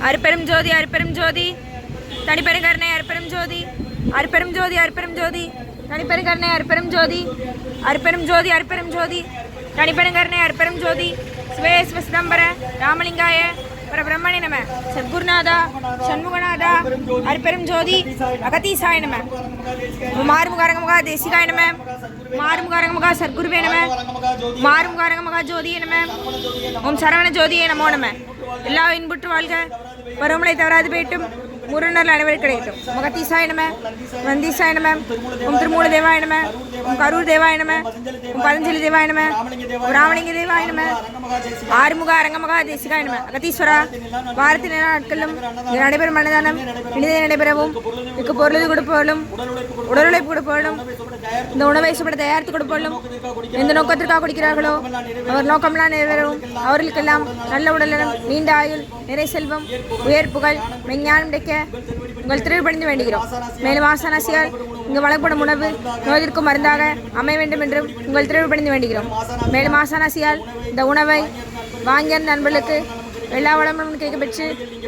அருப்பெரும் ஜோதி அருப்பெரும் ஜோதி. தனிப்பெருங்கருணை அருப்பெரும் ஜோதி. அருப்பெரும் ஜோதி அருப்பெரும் ஜோதி. தனிப்பெருங்கருணை அருப்பெரும் ஜோதி. அருப்பெரும் ஜோதி அருப்பெரும் ஜோதி. தனிப்பெருங்கருணை அருப்பெரும் ஜோதி. சிவேஸ்வ சிதம்பர ராமலிங்காய பரபிரம்மணி நம. சத்குருநாதா சண்முகநாதா அருப்பெரும் ஜோதி அகதீசாய நம. மாறுமுகாரங்கமகா தேசிகாய நம. மாறுமுகாரங்கமகா சத்குருவே நம. மாறுமுகாரங்கமகா ஜோதியே நம. ஓம் சரவண ஜோதியே நமோ நம. எல்லா இன்புற்று வாழ்க. பருவமழை தவறாது போயிட்டும் முருணர் அனைவரும் கிடைக்கட்டும். மகத்தீசாய நம வந்தீசாய நம ஓம் திருமூல தேவாய நம கரூர் தேவாய நம பதஞ்சலி தேவாய நம ராமலிங்க தேவாய நம ஆறுமுக அரங்கமகா தேசிகாய நம. அகத்தீஸ்வரா வாரத்தின் நாட்களிலும் நடைபெறும் மனதானம் இனிதே நடைபெறவும் இதுக்கு பொருள் கொடுப்பவர்களும் உடல் உழைப்பு கொடுப்பவர்களும் இந்த உணவை சுப்பட தயாரித்து கொடுப்பவர்களும் எந்த நோக்கத்திற்காக கொடுக்கிறார்களோ அவர் நோக்கம்லாம் நிறைவேறவும் அவர்களுக்கெல்லாம் நல்ல உடல்நலம் நீண்ட ஆயுள் நிறை செல்வம் உயர் புகழ் மெஞ்ஞானம் கிடைக்க உங்கள் திருப்பணிந்து வேண்டுகிறோம். மேலும் ஆசானாசியால் இங்கு வழங்கப்படும் உணவு நோயிற்கும் மருந்தாக அமைய வேண்டும் என்றும் உங்கள் திருப்பணிந்து வேண்டுகிறோம். மேலும் ஆசானாசியால் இந்த உணவை வாங்கிய நண்பர்களுக்கு எல்லா வளமும் கேட்க பெற்று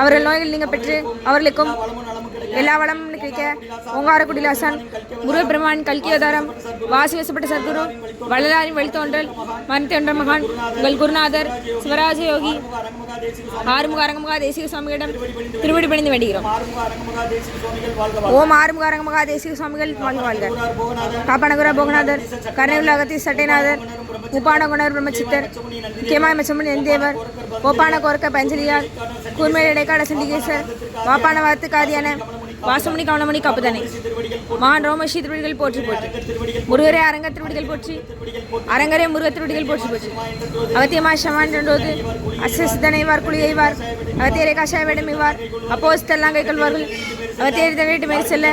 அவர்கள் நோய்கள் நீங்க பெற்று அவர்களுக்கும் எல்லா வளமும் கிடைக்க ஓங்காரக்குடியில் ஹசன் முருகப்பெருமான் கல்கி அவதாரம் வாசி வசப்பட்ட சத்குரு வள்ளலாரின் வழித்தோன்றல் மருந்தொன்ற மகான் உங்கள் குருநாதர் சிவராஜ யோகி ஆறுமுக அரங்கமுகா தேசிக சுவாமிகளிடம் திருவடி பணிந்து வேண்டுகிறோம். ஓம் ஆறுமுக அரங்கமுகா தேசிக சுவாமிகள் வாழ்க வாழ்க. காப்பானகுரா போகநாதர் கருணையுள்ள சட்டைநாதர் உப்பான குணர் பிரம்மச்சித்தர் முக்கியமாக மெச்சமன் எந்தேவர் கோப்பான கோர்க்க பஞ்சலியார் கூர்மையில் இடைக்கால சிந்திகேசர் வாப்பான வாத்து காதியான வாசமணி கவனமணி கப்புதனை மான் ரோமஸ்ரீ திருவடிகள் போற்றி போற்றி. முருகரே அரங்க திருவடிகள் போற்றி. அரங்கரே முருக திருவடிகள் போற்றி போற்றி. அவத்தியமா ஷமான் ரெண்டோது அசசித்தனைவார் குளியைவார் அவத்தியரை காஷாய வேடம் இவ்வார். அப்போஸ்தெல்லாம் கை கொள்வார்கள் அகத்தியர் தடையிட்டு மேல் செல்ல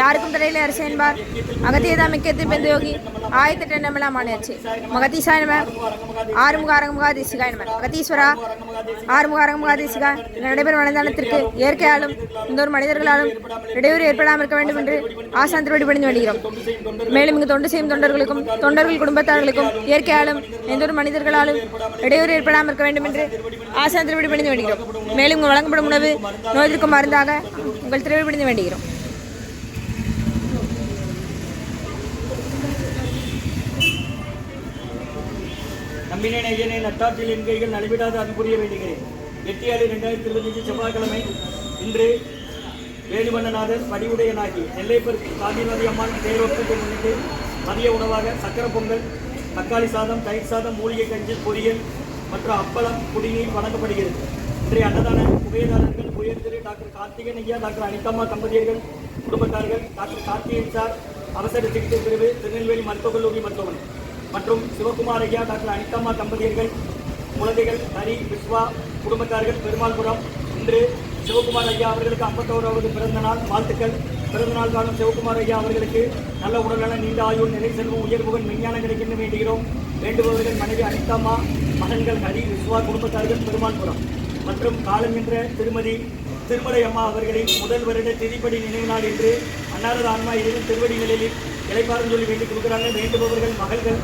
யாருக்கும் தடையில அரசு என்பார். அகத்தியதா மிக்கத்தை பெந்த யோகி. ஆயத்திட்ட நம்மளாம் ஆணையாச்சு. மகதீசா நம ஆறுமுக அரங்கமுகா தேசிகாய நம மகதீஸ்வரா ஆறுமுக அரங்கமுகா தேசிகா. நடைபெறும் அன்னதானத்திற்கு இயற்கையாலும் இந்த ஒரு மனிதர்களாலும் இடையூறு ஏற்படாமல் இருக்க வேண்டும் என்று ஆசான் திருவடி பணிந்து வேண்டுகிறோம். மேலும் இங்கு தொண்டு செய்யும் தொண்டர்களுக்கும் தொண்டர்கள் குடும்பத்தார்களுக்கும் இயற்கையாலும் எந்த ஒரு மனிதர்களாலும் இடையூறு ஏற்படாமல் இருக்க வேண்டும் என்று ஆசான் திருவடி பணிந்து வேண்டுகிறோம். மேலும் இங்கு வழங்கப்படும் உணவு நோய்திற்கும் மருந்தாக உங்கள் திருவடி பணிந்து வேண்டுகிறோம். நம்பினேன் ஐயனே நட்டாற்றில் என் கைகள் நடைபெறாது அது புரிய வேண்டுகிறேன். எட்டு ஏழு ரெண்டாயிரத்தி இருபத்தஞ்சு செவ்வாய்க்கிழமை இன்று வேலுமன்னநாதர் வடிவுடையனாகி நெல்லைப்பர் காந்திமதி அம்மான் தேரோட்டத்தை முன்னிட்டு மதிய உணவாக சக்கர பொங்கல் தக்காளி சாதம் தயிர் சாதம் மூலிகை கஞ்சி பொரியல் மற்றும் அப்பளம் குடிநீர் வழங்கப்படுகிறது. இன்றைய அன்னதான உபயதாரர்கள் உயர்திரு டாக்டர் கார்த்திகன் ஐயா டாக்டர் அனிதம்மா தம்பதியர்கள் குடும்பத்தார்கள் டாக்டர் கார்த்திகன் சார் அவசர சிகிச்சை பிரிவு திருநெல்வேலி மருத்துவக் கல்லூரி மருத்துவமனை மற்றும் சிவகுமார் ஐயா டாக்டர் அனிதம்மா தம்பதியர்கள் குழந்தைகள் ஹரி விஸ்வா குடும்பத்தார்கள் பெருமாள்புரம் இன்று சிவகுமார் ஐயா அவர்களுக்கு ஐம்பத்தோராவது பிறந்த நாள். வாழ்த்துக்கள். பிறந்த நாள் காணும் சிவகுமார் ஐயா அவர்களுக்கு நல்ல உடல்நல நீண்ட ஆயுள் நிலை செல்வம் உயர்வுகள் விஞ்ஞானம் கிடைக்கின்ற வேண்டுகிறோம். வேண்டுபவர்கள் மனைவி அனிதம்மா மகன்கள் ஹரி விஸ்வா குடும்பத்தார்கள் பெருமாள்புரம். மற்றும் காலம் என்ற திருமதி திருமலை அம்மா அவர்களின் முதல் வருட திதிப்படி நினைவு நாள் என்று அன்னாரது ஆன்மா இறைவன் திருவடி நிலையில் இலைப்பாரம் சொல்லி வேண்டிக் கொடுக்குறாங்க. வேண்டுபவர்கள் மகள்கள்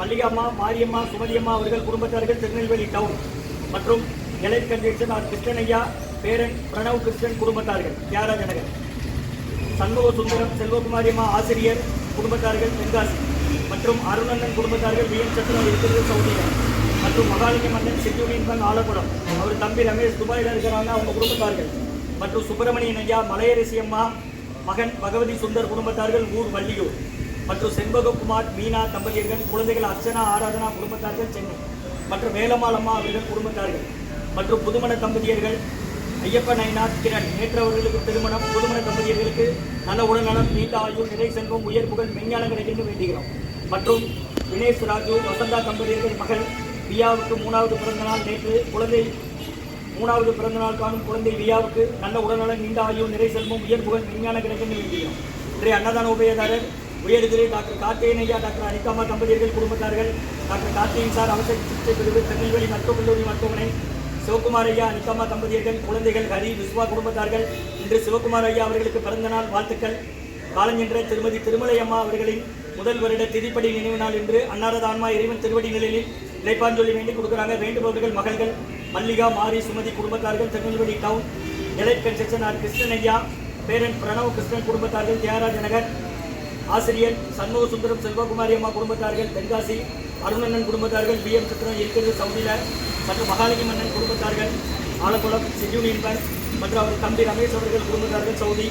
மல்லிகாம்மா மாரியம்மா சுமதியம்மா அவர்கள் குடும்பத்தார்கள் திருநெல்வேலி டவுன். மற்றும் எலைட் கன்வென்ஷன் ஆர் கிருஷ்ணன் ஐயா பேரன் பிரணவ் கிருஷ்ணன் குடும்பத்தார்கள். தியாகராஜ நகர். சண்முக சுந்தரம் செல்வகுமாரியம்மா ஆசிரியர் குடும்பத்தார்கள் தென்காசி. மற்றும் அருணண்ணன் குடும்பத்தார்கள் வி. எம் சத்திரம் இருக்கிறது சவுதியில் மற்றும் மகாலிங்க மன்னன் செக்யூரின் பங்க் ஆலக்குடம் அவர் தம்பி ரமேஷ் துபாயில் இருக்கிறாங்க அவங்க குடும்பத்தார்கள். மற்றும் சுப்பிரமணியன் ஐயா மலையரசி அம்மா மகன் பகவதி சுந்தர் குடும்பத்தார்கள் ஊர் வள்ளியூர். மற்றும் செண்பககுமார் மீனா தம்பதியர்கள் குழந்தைகள் அர்ச்சனா ஆராதனா குடும்பத்தார்கள் சென்னை. மற்றும் வேலம்மாள் அம்மா அவர்கள் குடும்பத்தார்கள். மற்றும் புதுமண தம்பதியர்கள் ஐயப்பன் ஐநாத் கிரண் நேற்று அவர்களுக்கு திருமணம் புதுமண தம்பதியர்களுக்கு நல்ல உடல்நலம் நீண்ட ஆயுள் நிறை செல்வம் உயர் புகழ் மெஞ்ஞானம் கிடைக்கின்ற வேண்டுகிறோம். மற்றும் வினேஷ் ராஜு வசந்தா தம்பதியர்கள் மகள் வியாவுக்கு மூணாவது பிறந்த நாள் நேற்று குழந்தை மூணாவது பிறந்த நாள் காணும் குழந்தை ரியாவுக்கு நல்ல உடல்நலம் நீண்ட ஆயுள் நிறை செல்வம் உயர் புகழ் விஞ்ஞானம் கிடைக்கின்ற வேண்டுகிறோம். இன்றைய அன்னதான உபயதாரர் உயர்திரை டாக்டர் கார்த்திகேயன் ஐயா டாக்டர் அனிதாமா தம்பதியர்கள் குடும்பத்தார்கள் டாக்டர் கார்த்திகேயன் சார் அவசர சிகிச்சை பிரிவு திருநெல்வேலி மருத்துவக் கல்லூரி மருத்துவமனை சிவகுமார் ஐயா அனிதம்மா தம்பதியர்கள் குழந்தைகள் ஹரி விஸ்வா குடும்பத்தார்கள் இன்று சிவகுமார் ஐயா அவர்களுக்கு பிறந்த நாள் வாழ்த்துக்கள். காலஞ்சென்ற திருமதி திருமலை அம்மா அவர்களின் முதல் வருட திதிப்படி நினைவு நாள் என்று அன்னாரது ஆன்மா இறைவன் திருவடி நிலையில் இழைப்பாஞ்சொல்லி வேண்டி கொடுக்குறாங்க. வேண்டுபவர்கள் மகள்கள் மல்லிகா மாரி சுமதி குடும்பத்தார்கள் Tirunelveli town Elite Construction R Krishnan ஐயா பேரன் பிரணவ் கிருஷ்ணன் குடும்பத்தார்கள் தியாகராஜ நகர் ஆசிரியர் சண்முக சுந்தரம் செல்வகுமாரி அம்மா குடும்பத்தார்கள் தென்காசி அருணண்ணன் குடும்பத்தார்கள் பி எம் சித்திரம் இருக்கிறது சவுதியில் மற்றும் மகாலிங்க மன்னன் குடும்பத்தார்கள் ஆலக்குளம் செஞ்சூனியன் பேங்க் மற்றும் அவர் தம்பி ரமேஷ் அவர்கள் குடும்பத்தார்கள் சவுதி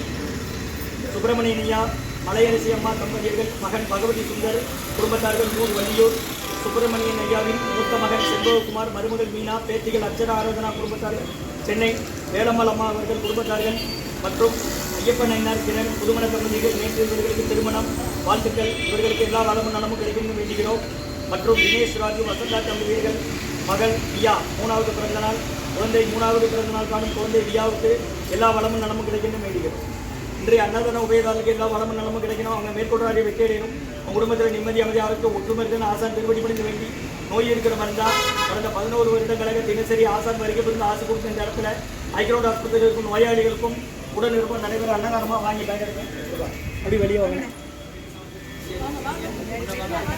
சுப்பிரமணியன் ஐயா மலையரசி அம்மா தம்பதியர்கள் மகன் பகவதி சுந்தர் குடும்பத்தார்கள் ஊர் வள்ளியூர் சுப்பிரமணியன் ஐயாவின் மூத்த மகன் செல்வகுமார் மருமகள் மீனா பேத்திகள் அர்ச்சனா ஆராதனா குடும்பத்தார்கள் சென்னை வேலம்மாள் அம்மா அவர்கள் குடும்பத்தார்கள் மற்றும் ஐயப்பன் ஐயனார் கிரண் புதுமண தம்பதிகள் நேற்று இவர்களுக்கு திருமணம் வாழ்த்துக்கள் இவர்களுக்கு எல்லா வளமும் நலமும் கிடைக்கும் வேண்டுகிறோம். மற்றும் தினேஷ் ராஜு வசந்தா தம்பதியர்கள் மகள் வியா மூணாவது பிறந்த நாள் குழந்தை மூணாவது பிறந்த நாள் காணும் குழந்தை வியாவுக்கு எல்லா வளமும் நலமும் கிடைக்கணும் வேண்டுகிறோம் இன்றைய அன்னதான உபயதாரர்களுக்கு எல்லா வளமும் நலமும் கிடைக்கணும். அவங்க மேற்கொண்டாடி வெற்றியடையணும் அவங்க குடும்பத்தில் நிம்மதி அமைதி அவருக்கு ஒற்றுமை இருக்குன்னு ஆசான் திருப்படி பணிந்து வேண்டி நோய் இருக்கிற மருந்தா கடந்த பதினோரு வருடங்களாக தினசரி ஆசான் வருகை புரிந்து ஆசை கொடுத்த இந்த இடத்துல ஐக்ரோட் ஆஸ்பத்திரிகளுக்கும் இருக்கும் நோயாளிகளுக்கும் உடன் இருக்கும் நடைபெற அன்னதானமாக வாங்கி பயன்படுத்தேன் அப்படி வெளியே வாங்க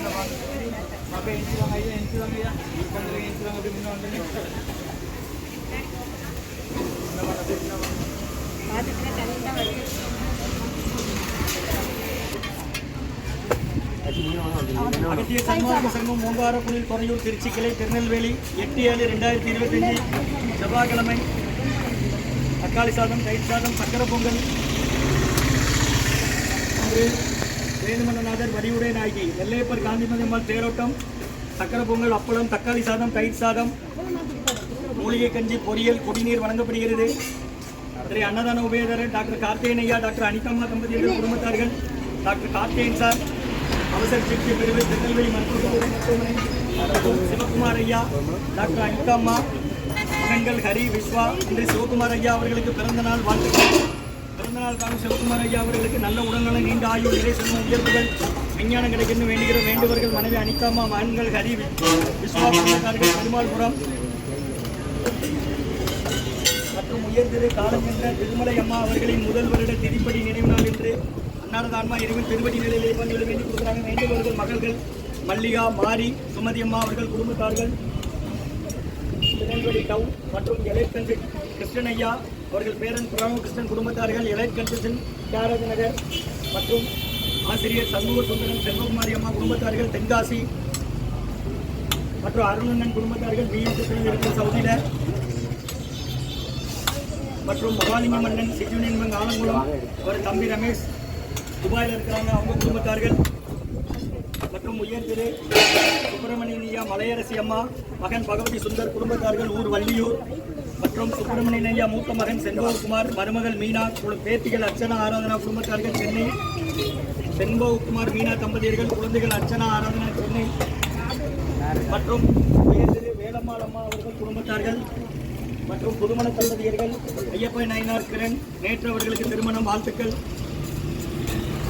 அகத்திய சன்மார்க்க சங்கம் மூங்காரக்குழில் துறையூர் திருச்சி கிளை திருநெல்வேலி எட்டு ஏழு ரெண்டாயிரத்தி இருபத்தஞ்சு செவ்வாய்க்கிழமை தக்காளி சாதம் தயிர் சாதம் சக்கரை பொங்கல். வேணுமன்னநாதர் வடிவுடை நாயகி நெல்லையப்பர் காந்திமதியம்மாள் தேரோட்டம் சக்கரை பொங்கல் அப்பளம் தக்காளி சாதம் தயிர் சாதம் மூலிகை கஞ்சி பொரியல் குடிநீர் வழங்கப்படுகிறது. இன்றைய அன்னதான உபயதாரர் டாக்டர் கார்த்தேன் ஐயா டாக்டர் அனிதம்மா தம்பதியர்கள் குடும்பத்தார்கள் டாக்டர் கார்த்திகேயன் சார் அவசர சிகிச்சை பிரிவு திருநெல்வேலி மருத்துவ மருத்துவமனை சிவகுமார் ஐயா டாக்டர் அனிதம்மா மகன்கள் ஹரி விஸ்வா இன்று சிவகுமார் ஐயா அவர்களுக்கு பிறந்த நாள் வாழ்த்துக்கள். பிறந்த நாள் சிவகுமார் ஐயா அவர்களுக்கு நல்ல உடல்நலம் நீண்ட ஆயுள் நிறை செல்வம் உயர்வுகள் விஞ்ஞானம் கிடைக்கணும் வேண்டுகிற வேண்டுவர்கள் மனைவி அனிக்காமா மகன்கள் ஹரி விஸ்வா பெருமாள்புரம். மற்றும் உயர்திரு காலஞ்சென்ற திருமலை அம்மா அவர்களின் முதல் வருட திரிப்படி நினைவு நாள் என்று அன்னாரதான்மா இறைவன் திருவடி நிலையிலே பணிகளை வேண்டிக் கொடுக்குறாங்க. வேண்டுவர்கள் மகள்கள் மல்லிகா மாரி சுமதி அம்மா அவர்கள் குடும்பத்தார்கள். திருநெல்வேலி டவுன் மற்றும் எலைட் கன்சன் கிருஷ்ணன் ஐயா அவர்கள் பேரன் ராமகிருஷ்ணன் குடும்பத்தார்கள் எலைட் கன்சன் தியாகராஜ நகர் மற்றும் ஆசிரியர் சண்முக சுந்தரன் செல்வகுமாரி அம்மா குடும்பத்தார்கள் தென்காசி மற்றும் அருணண்ணன் குடும்பத்தார்கள் மீன் இருக்கிற சவுதியில். மற்றும் மகாலிங்க மன்னன் சிஜுனியன் ஆலங்குளம் அவர் தம்பி ரமேஷ் துபாயில் இருக்கிறாங்க அவங்க குடும்பத்தார்கள். மற்றும் உயர் திரு சுப்பிரமணியன் ஐயா மலையரசி அம்மா மகன் பகவதி சுந்தர் குடும்பத்தார்கள் ஊர் வள்ளியூர். மற்றும் சுப்பிரமணியன் ஐயா மூத்த மகன் செண்பககுமார் மருமகள் மீனா குழு- பேத்திகள் அர்ச்சனா ஆராதனா குடும்பத்தார்கள் சென்னை. செண்பககுமார் மீனா தம்பதியர்கள் குழந்தைகள் அர்ச்சனா ஆராதனா சென்னை. மற்றும் உயர் வேலம்மாள் அம்மா அவர்கள் குடும்பத்தார்கள். மற்றும் புதுமண தம்பதியர்கள் ஐயப்ப நயினார் கிரண் நேற்று அவர்களுக்கு திருமணம் வாழ்த்துக்கள்.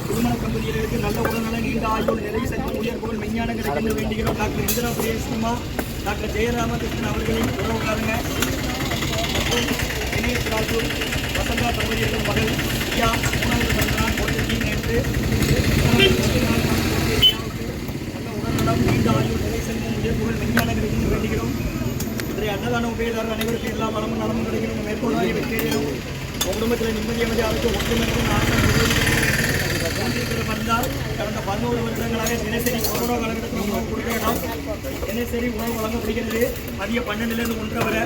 திருமண தம்பதியர்களுக்கு நல்ல உடல்நல நீண்ட ஆயுள் நிலை சக்தி உயர் புகழ் விஞ்ஞானம் கிடைக்கின்ற வேண்டுகிறோம். டாக்டர் இந்திரா பிரியசிமா டாக்டர் ஜெயராமகிருஷ்ணன் அவர்களின் உறவுக்காரங்க. மற்றும் தினேஷ் ராஜு வசந்தா தம்பதியர்கள் மகள் ஐயா மூணாவது பிறந்தநாள் குழந்தைக்கு நேற்று நல்ல உடல்நலம் நீண்ட ஆயுள் நிறை செல்வம் உயர் புகழ் வேண்டுகிறோம் இன்றைய அன்னதான உபயதாரர் அனைவருக்கும் எல்லா வளமும் நலமும் கிடைக்கணும் மேற்கொள்ளும் வெற்றியடையணும் உங்கள் குடும்பத்தில் நிம்மதி அமைதியாக ஒற்றுமைக்கும் ஆசை வந்தால் கடந்த பதினோரு வருடங்களாக தினசரி கொரோனா காலகட்டத்தில் உணவு கொடுக்க தினசரி உணவு வழங்கப்படுகிறது மதிய பன்னெண்டுலேருந்து ஒன்றரை வரை.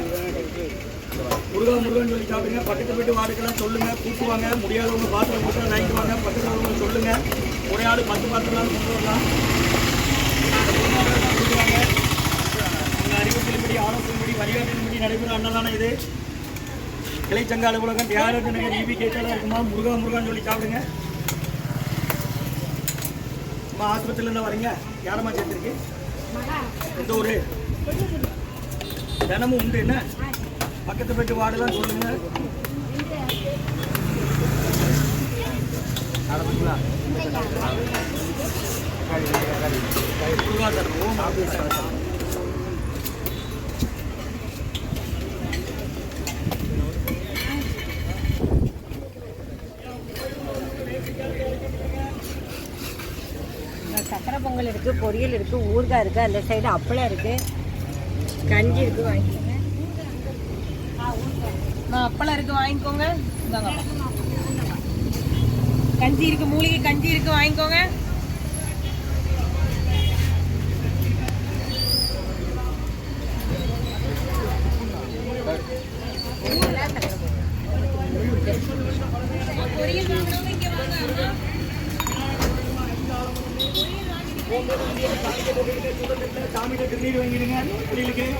முருகா முருகன் சொல்லி சாப்பிடுங்க. பக்கத்து வீட்டு வார்டுக்கெல்லாம் சொல்லுங்க. கூட்டுவாங்க. முடியாதவங்க பாத்திரம் கொடுத்தா வாங்கிட்டு வாங்க பக்கத்தில் உள்ளவங்க சொல்லுங்க. ஒரே ஆள் பத்து பாத்திரம் கொண்டு வரலாம். அறிவுறுத்தலின்படி ஆலோசனைப்படி வழிகாட்டின்படி நடைபெறும் அன்னதானம் இது. கிளைச்சங்க அலுவலகம் தியாகராஜ நகர் இபி கேட்டாலும் இருக்குமா? முருகா முருகான்னு சொல்லி சாப்பிடுங்க. அம்மா ஆஸ்பத்திரியில இருந்தா வரீங்க. யாரம்மா சேர்த்துருக்கு? எந்த ஊரு. தினமும் உண்டு என்ன? பக்கத்து வீட்டு வார்டெல்லாம் சொல்லுங்க. முருகா சக்கரை பொங்கல் இருக்கு பொரியல் இருக்கு ஊறுகாய் இருக்கு அந்த சைடு அப்பளம் இருக்கு. கஞ்சி இருக்கு வாங்கி. நான் அப்பளம் இருக்கு வாங்கிக்கோங்க இந்தாங்க. கஞ்சி இருக்கு மூலிகை கஞ்சி இருக்கு வாங்கிக்கோங்க சாமி கிட்ட நீர் வாங்க அம்மா. வாங்கிடுங்க